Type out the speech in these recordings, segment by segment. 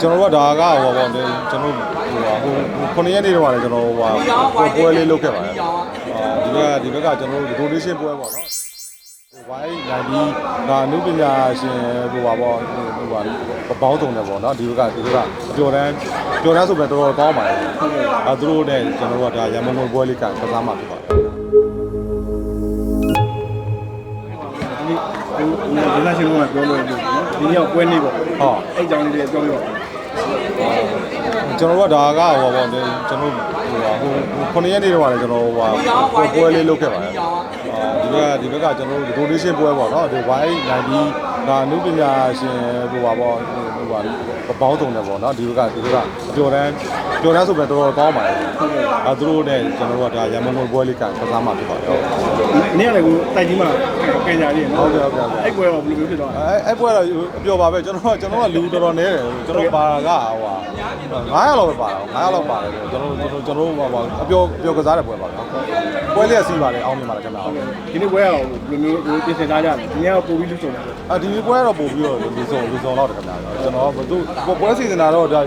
ကျွန်တော်တို့ကဒါကဟိုပေါ့ကျွန်တော်ဟိုဟိုခုနှစ်ရက်နေတော့လည်းကျွန်တော်ဟိုပွဲလေးလုပ်ခဲ့ပါတယ်အာဒီဘက်ကဒီဘက်ကကျွန်တော်တို့ donation ပွဲပေါ့နော်ဝိုင်းနိုင်ပြီးဒါအနုပညာရှင်ဟိုပါပေါ့ဟိုပါဘောင်းတုံတယ်ပေါ့နော်ဒီဘက်ကဒီဘက်ကကြော်တန်းကြော်တန်းဆိုပဲတော်တော်ကောင်းပါတယ်အဲသူတို့နဲ့ကျွန်တော်တို့ကဒါရမုံမပွဲလေးကကစားမှဖြစ်ပါတယ်ဒီဒီလာရှင်ကပြောလို့ပြောနော်ဒီနေ့ကပွဲနေပေါ့ဟုတ်အဲ့အကြောင်းလေးတွေပြောပြပါ ကျွန်တော်တို့ကဒါကဟိုပေါ့ကျွန်တော်ဟိုဟိုခုနှစ်ရက်နေတော့လည်းကျွန်တော်ဟိုပွဲလေးလုပ်ခဲ့ပါတယ်အာဒီဘက်ကဒီဘက်ကကျွန်တော်တို့ donation ပွဲပေါ့နော်ဒီဝိုင်းနိုင်ပြီးဒါအနုပညာရှင်ဟိုပါပေါ့ ဟိုပါဘောင်းတုံတယ်ပေါ့နော်ဒီဘက်ကဒီဘက်ကကြော်တန်းကြော်တန်းဆိုပဲတော်တော်ကောင်းပါတယ်အဲသူတို့နဲ့ကျွန်တော်တို့ကဒါရမုံမပွဲလေးကကစားမှဖြစ်ပါတယ်ဟုတ်ဒီနေ့ကလည်းကိုတိုက်ကြီးမှာကန်ကြရည်ဟုနော်တ်ကဲ့ဟုတ်ကဲ့အဲ့ပွဲတော့ဘယ်လိုမျိုးဖြစ်သွားလဲအဲအဲ့ပွဲတော့အပြောပါပဲကျွန်တော်ကကျွန်တော်ကလူတော်တော်နဲတယ်ကျွန်တော်ပါကဟို900လောက်ပဲပါတာ900လောက်ပါတယ်ကျွန်တော်ကျွန်တော်ကျွန်တော်ဟိုအပြောအပြောကစားတဲ့ပွဲပါဗျာ ပွဲလေးစီးပါတယ်အောင်းမြင်ပါလားခင်ဗျာဒီနေ့ပွဲကတော့ဘယ်လိုမျိုးကိုပြင်ဆင်ထားကြလဲဒီနေ့ကပို့ပြီးလူစုံတယ်အာဒီပွဲတော့ပို့ပြီးတော့လူစုံလူစုံတော့တယ်ခင်ဗျာကျွန်တော်ဘသူပွဲစီစဉ်တာတော့ဒါ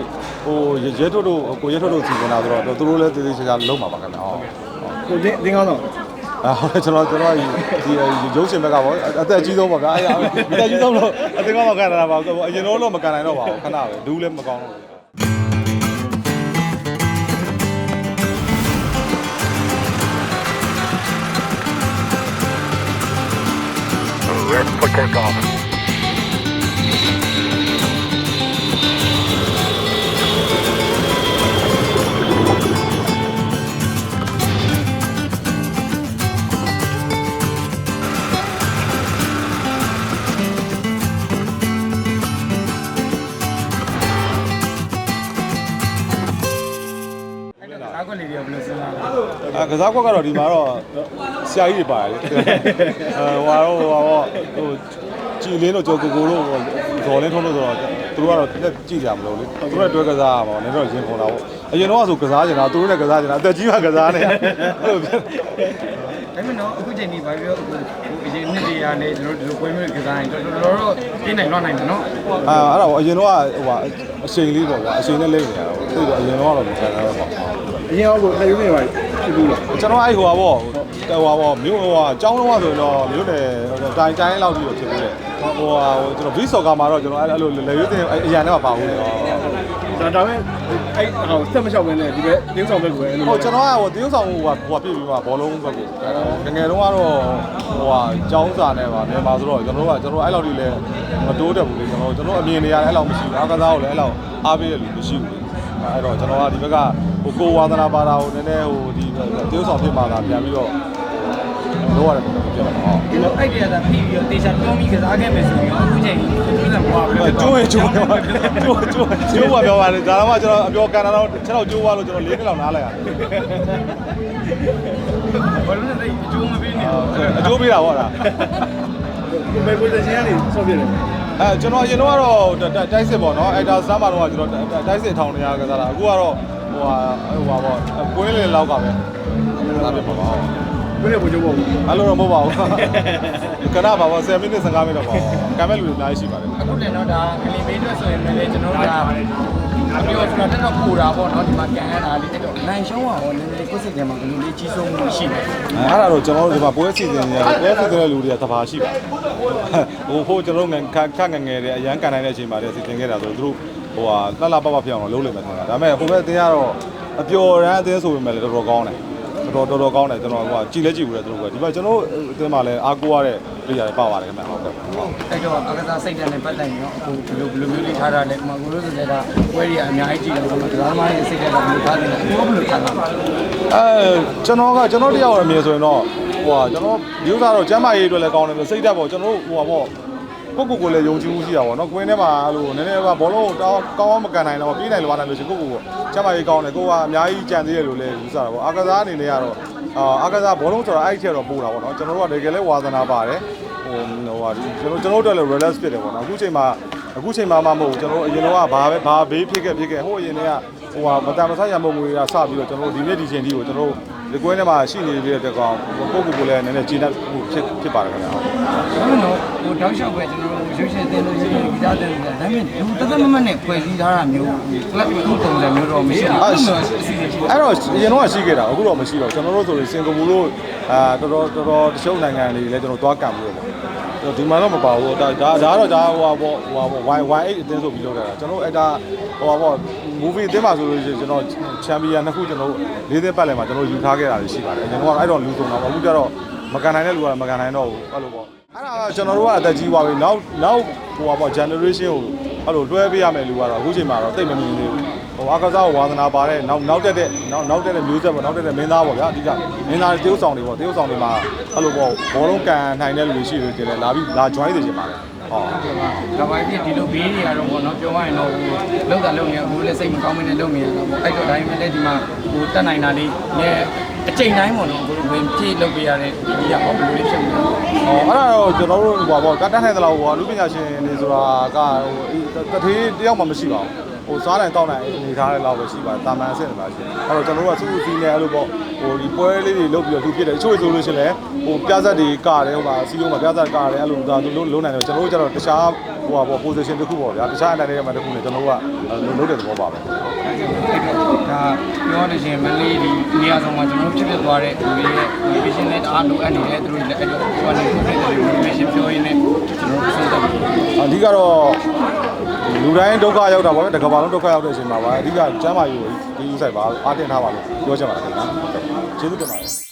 ဟိုရဲထုတ်တို့ကိုရဲထုတ်တို့စီစဉ်တာဆိုတော့သူတို့လည်းတည်တည်ချာချာလုံးပါပါခင်ဗျာဟုတ်ကိုတင်းတင်းကောင်းတော့အာဟုတ်တယ်ကျွန်တော်ကျွန်တော်ဒီရုပ်ရှင်ဘက်ကပေါ့အသက်အကြီးဆုံးပါဗျာအဲ့ဒါအသက်အကြီးဆုံးတော့အသက်ကောင်းတော့ကန်တာပါအရင်တော့တော့မကန်နိုင်တော့ပါဘူးခဏပဲဒူးလည်းမကောင်းတော့ ဘူး ကားကွက်လေးတွေဘယ်လိုစဉ်းစားလဲအာကစားကွက်ကတော့ဒီမှာတော့ဆရာကြီးတွေပါတယ်လေအဲဟိုတော့ဟိုတော့ဟိုကြည်လင်းတို့ကြောကိုကိုတို့ဇော်လင်းထုံးတို့ဆိုတော့သူတို့ကတော့တက်ကြည့်ကြမလို့လေသူတို့နဲ့တွဲကစားရမှာပေါ့နည်းတော့ရင်ခုန်တာပေါ့အရင်တော့ဆိုကစားကြတာသူတို့နဲ့ကစားကြတာအသက်ကြီးမှကစားနေအဲ့လိုဖြစ်ဒါပေမဲ့တော့အခုချိန်ဒီဘာပြောအခုအရင်နှစ်တွေကနေကျွန်တော်တို့ဒီလိုပွဲမျိုးကစားရင်တော်တော်တော့ပြင်းနိုင်တော့နိုင်တယ်နော်အာအဲ့ဒါပေါ့အရင်တော့ဟိုဟာအချိန်လေးပေါ့ကွာအချိန်နဲ့လိမ့်နေတာပေါ့သူတို့အရင်တော့တော့မခံနိုင်တော့ပေါ့ အရင်ကကိုတိုက်ရုံးနေပါဖြစ်ဘူးလားကျွန်တော်အဲ့ဟိုဟာပေါ့ဟိုဟာပေါ့မြို့ဟိုဟာအကြောင်းလုံးဆိုတော့မြို့နယ်တိုင်းတိုင်းလောက်ကြီးတော့ဖြစ်ပြီးတယ်ဟိုဟာဟိုကျွန်တော်ဗီဆော့ကာမှာတော့ကျွန်တော်အဲ့လိုလေရွေးတင်အရန်ထဲမှာပါဘူးလေဒါဒါပေမဲ့အဲ့ဟိုဆက်မလျှောက်ဘဲနဲ့ဒီဘက်တင်းဆောင်ဘက်ကိုပဲအဲ့လိုဟိုကျွန်တော်ကဟိုတရုတ်ဆောင်ဟိုဟာဟိုဟာပြည့်ပြီးမှဘောလုံးဘက်ကိုငငယ်တုန်းကတော့ဟိုဟာကျောင်းစာနဲ့ပါနေမှာဆိုတော့ကျွန်တော်တို့ကကျွန်တော်အဲ့လောက်ကြီးလဲမတိုးတက်ဘူးလေကျွန်တော်ကျွန်တော်အမြင်နေရတယ်အဲ့လောက်မရှိဘူးအားကစားကိုလည်းအဲ့လောက်အားပေးရလူမရှိဘူး အဲ့တော့ကျွန်တော်ကဒီဘက်ကဟိုကိုဝါသနာပါတာကိုနည်းနည်းဟိုဒီတရုတ်ဆောင်ဖြစ်မှသာပြန်ပြီးတော့လောရတယ်ပုံစံဖြစ်လာမှာဟုတ်ဒီလိုအိုက်တရတာဖိပြီးတော့တေချာတွန်းပြီးကစားခဲ့မယ်ဆိုရင်အခုချိန်ပြဿနာဘာလဲကျိုးရင်ကျိုးပြောကျိုးကျိုးကျိုးပါပြောပါတယ်ဒါတော့မှကျွန်တော်အပြောကန်တာတော့6တော့ကျိုးသွားလို့ကျွန်တော်၄နှစ်လောက်နားလိုက်ရတယ်ဘာလို့လဲအကျိုးမပေးနေဘူးအကျိုးပေးတာပေါ့ဒါကိုပဲကိုယ်စင်ကနေဆော့ပြတယ် အဲကျွန်တော်အရင်တော့ကတော့တိုက်စစ်ပေါ့နော်အဲဒါစမ်းမှာတော့ကျွန်တော်တိုက်စစ်ထောင်နေရကစားတာအခုကတော့ဟိုဟာဟိုဟာပေါ့ကွင်းလေလောက်ကပဲဒါပဲပေါ့ပါ ကိုယ်ရဲ့ဘုံကျုပ်ပေါ့အဲ့လိုတော့မဟုတ်ပါဘူးခဏပါပါ10မိနစ်15မိနစ်တော့ပါကံမဲ့လူတွေအများကြီးရှိပါတယ်အခုလည်းတော့ဒါကလီမေးအတွက်ဆိုရင်လည်းကျွန်တော်တို့ကအပြောကျွန်တော်တက်တော့ပူတာပေါ့နော်ဒီမှာကန်ရတာလေးတက်တော့နိုင်ရှုံးအောင်နည်းနည်းကိုယ်စိတ်ထဲမှာဘယ်လိုလေးကြီးဆုံးမှုရှိလဲအဲ့ဒါတော့ကျွန်တော်တို့ဒီမှာပွဲစီစဉ်နေတယ်ပွဲစီစဉ်တဲ့လူတွေကသဘာရှိပါတယ်ဟိုဟိုကျွန်တော်တို့ငခခငငယ်တွေအရန်ကန်နိုင်တဲ့အချိန်မှာတည်းစီစဉ်ခဲ့တာဆိုတော့သူတို့ဟိုဟာလှလှပပဖြစ်အောင်လုပ်လိမ့်မယ်ထင်တာဒါပေမဲ့ဟိုဘက်အတင်းကတော့အပျော်ရမ်းအတင်းဆိုပေမဲ့လည်းတော်တော်ကောင်းတယ် တော်တော်တော်ကောင်းတယ်ကျွန်တော်ကကြည်လဲကြည်ဘူးလေသူတို့ကဒီဘက်ကျွန်တော်အတင်းမှာလည်းအားကိုးရတဲ့ပြည်ရတယ်ပါပါတယ်ခင်ဗျဟုတ်ကဲ့အဲ့တော့အကစားစိတ်ဓာတ်နဲ့ပတ်သက်ရင်တော့အခုဘယ်လိုဘယ်လိုမျိုးလေးထားတာလဲဥမာကိုလို့ဆိုတဲ့ကပွဲတွေအများကြီးကြည့်တယ်ဆိုတော့ဒါသမားရဲ့စိတ်ဓာတ်ကဘယ်လိုထားတယ်လဲအခုဘယ်လိုထားတာလဲအဲကျွန်တော်ကကျွန်တော်တယောက်ရမြင်ဆိုရင်တော့ဟိုဟာကျွန်တော်ဒီဥစ္စာတော့ကျမ်းမာရေးအတွက်လည်းကောင်းတယ်ပြီးစိတ်ဓာတ်ပေါ့ကျွန်တော်ဟိုဟာပေါ့ ကိုကိုကိုလည်းယုံကြည်မှုရှိတာပေါ့နော်ကွင်းထဲမှာအဲ့လိုနည်းနည်းကဘောလုံးကိုတောင်းကောင်းအောင်မကန်နိုင်တော့ပြေးနိုင်လို့ပါနိုင်လို့ရှိရင်ကိုကိုကိုကျမ်းမာရေးကောင်းတယ်ကိုကအများကြီးကြံသေးတယ်လို့လည်းယူဆတာပေါ့အာကစားအနေနဲ့ကတော့အာအာကစားဘောလုံးဆိုတာအဲ့ဒီချက်တော့ပို့တာပေါ့နော်ကျွန်တော်တို့ကတကယ်လဲဝါသနာပါတယ်ဟိုဟိုဟာကျွန်တော်ကျွန်တော်တို့လည်း relax ဖြစ်တယ်ပေါ့နော်အခုချိန်မှာအခုချိန်မှာမှမဟုတ်ဘူးကျွန်တော်တို့အရင်တော့ကဘာပဲဘာဘေးဖြစ်ခဲ့ဖြစ်ခဲ့ဟိုအရင်ကဟိုဟာမတန်မဆရမုံငွေကစပြီးတော့ကျွန်တော်တို့ဒီနေ့ဒီချိန်ဒီကိုကျွန်တော်တို့ ဒီကွင်းထဲမှာရှိနေပြီးတဲ့ကောင်ကိုကိုကိုလည်းနည်းနည်းကျေနပ်မှုဖြစ်ဖြစ်ပါတယ်ခင်ဗျာဘယ်လိုနော်ဟိုတောက်လျှောက်ပဲကျွန်တော်တို့ရရွှေရှင်တင်လို့ရှိရင်ဂီတတင်တယ်ဒါပေမဲ့လူတသက်မမနဲ့ဖွဲ့စည်းထားတာမျိုး club ခုပုံစံမျိုးတော့မရှိဘူးအဲ့လိုမျိုးအစီအစဉ်ရှိတယ်အဲ့တော့အရင်တော့ရှိခဲ့တာအခုတော့မရှိတော့ကျွန်တော်တို့ဆိုရင်စင်ကာပူတို့အာတော်တော်တော်တော်တချို့နိုင်ငံတွေလည်းကျွန်တော်သွားကံမှုတော့ပေါ့ဒီမှာတော့မပါဘူးဒါဒါဒါတော့ဒါဟိုပါဟိုပါ Y Y8 အတင်းဆိုပြီးလုပ်တာကျွန်တော်အဲ့ဒါဟိုပါပေါ့ movie အတင်းပါဆိုလို့ရှိရင်ကျွန်တော်ချန်ပီယံနှစ်ခုကျွန်တော်လေးသိန်းပတ်လည်မှာကျွန်တော်ယူထားခဲ့တာရှိပါတယ်ကျွန်တော်ကအဲ့တော့လူဆုံးတော့အခုကျတော့မကန်နိုင်တဲ့လူကမကန်နိုင်တော့ဘူးအဲ့လိုပေါ့အဲ့ဒါကကျွန်တော်တို့ကအသက်ကြီးသွားပြီနောက်နောက်ဟိုပါပေါ့ generation ကိုအဲ့လိုလွှဲပေးရမယ်လူကတော့အခုချိန်မှာတော့တိတ်မမြင်သေးဘူးဟိုအကစားကိုဝါသနာပါတဲ့နောက်နောက်တက်တဲ့နောက်နောက်တက်တဲ့မျိုးဆက်ပေါ့နောက်တက်တဲ့မင်းသားပေါ့ဗျာအဓိကမင်းသားတေးဥဆောင်တွေပေါ့တေးဥဆောင်တွေမှာအဲ့လိုပေါ့ဘောလုံးကန်နိုင်တဲ့လူတွေရှိတယ်တယ်လေလာပြီးလာ join နေချင်ပါတယ် ဟောကဘာဖြစ်ဒီလိုဘေးတွေကတော့ပေါ့နော်ပြောရရင်တော့ဟိုလောက်တာလောက်နေအခုလည်းစိတ်မကောင်းမနဲ့လုပ်နေရတာပေါ့အဲ့တော့ဒါပေမဲ့လည်းဒီမှာဟိုတက်နိုင်တာလေးနဲ့အချိန်တိုင်းပေါ့နော်ကိုလိုဝင်ဖြည့်လုပ်ပေးရတဲ့ဒီကဟောဘယ်လိုလေးဖြစ်မလဲဟောအဲ့ဒါတော့ကျွန်တော်တို့ဟိုပါပေါ့ကတတ်နိုင်တဲ့လောက်ဟိုလူပညာရှင်တွေဆိုတာကဟိုတထေးတယောက်မှမရှိပါဘူး ဟိုစားနိုင်တောက်နိုင်နေထားတဲ့လောက်ပဲရှိပါတယ်တာမန်အဆင့်တွေပါရှိအဲ့တော့ကျွန်တော်တို့ကစူးစီးနေအဲ့လိုပေါ့ဟိုဒီပွဲလေးတွေလုပ်ပြီးတော့သူဖြစ်တယ်အချို့ဆိုလို့ရှိရင်လည်းဟိုပြဿနာတွေကတယ်ဟိုပါစီးရုံးမှာပြဿနာကတယ်အဲ့လိုဒါသူလုံးနိုင်တယ်ကျွန်တော်တို့ကျတော့တခြားဟိုပါပေါ့ position တစ်ခုပေါ့ဗျာတခြားအနေနဲ့မှတစ်ခုနဲ့ကျွန်တော်တို့ကလုံးတဲ့သဘောပါပဲဒါပြောရလို့ရှိရင်မလေးဒီနေရာဆောင်မှာကျွန်တော်တို့ဖြစ်ဖြစ်သွားတဲ့လူတွေရဲ့ motivation နဲ့တအားလိုအပ်နေတဲ့သူတို့လည်းအဲ့လိုဟိုကနေဖြစ်တဲ့ motivation ပြောရင်းနဲ့ကျွန်တော်တို့စဉ်းစားပြီးအဓိကတော့ လူတိုင်းဒုက္ခရောက်တာပေါ့ဗျာတစ်ကမ္ဘာလုံးဒုက္ခရောက်တဲ့အချိန်မှာပါအဓိကကျမ်းမာရေးကိုဒီဥဆိုင်ပါအားတင်ထားပါလို့ပြောချင်ပါတယ်ခင်ဗျာကျေးဇူးတင်ပါတယ်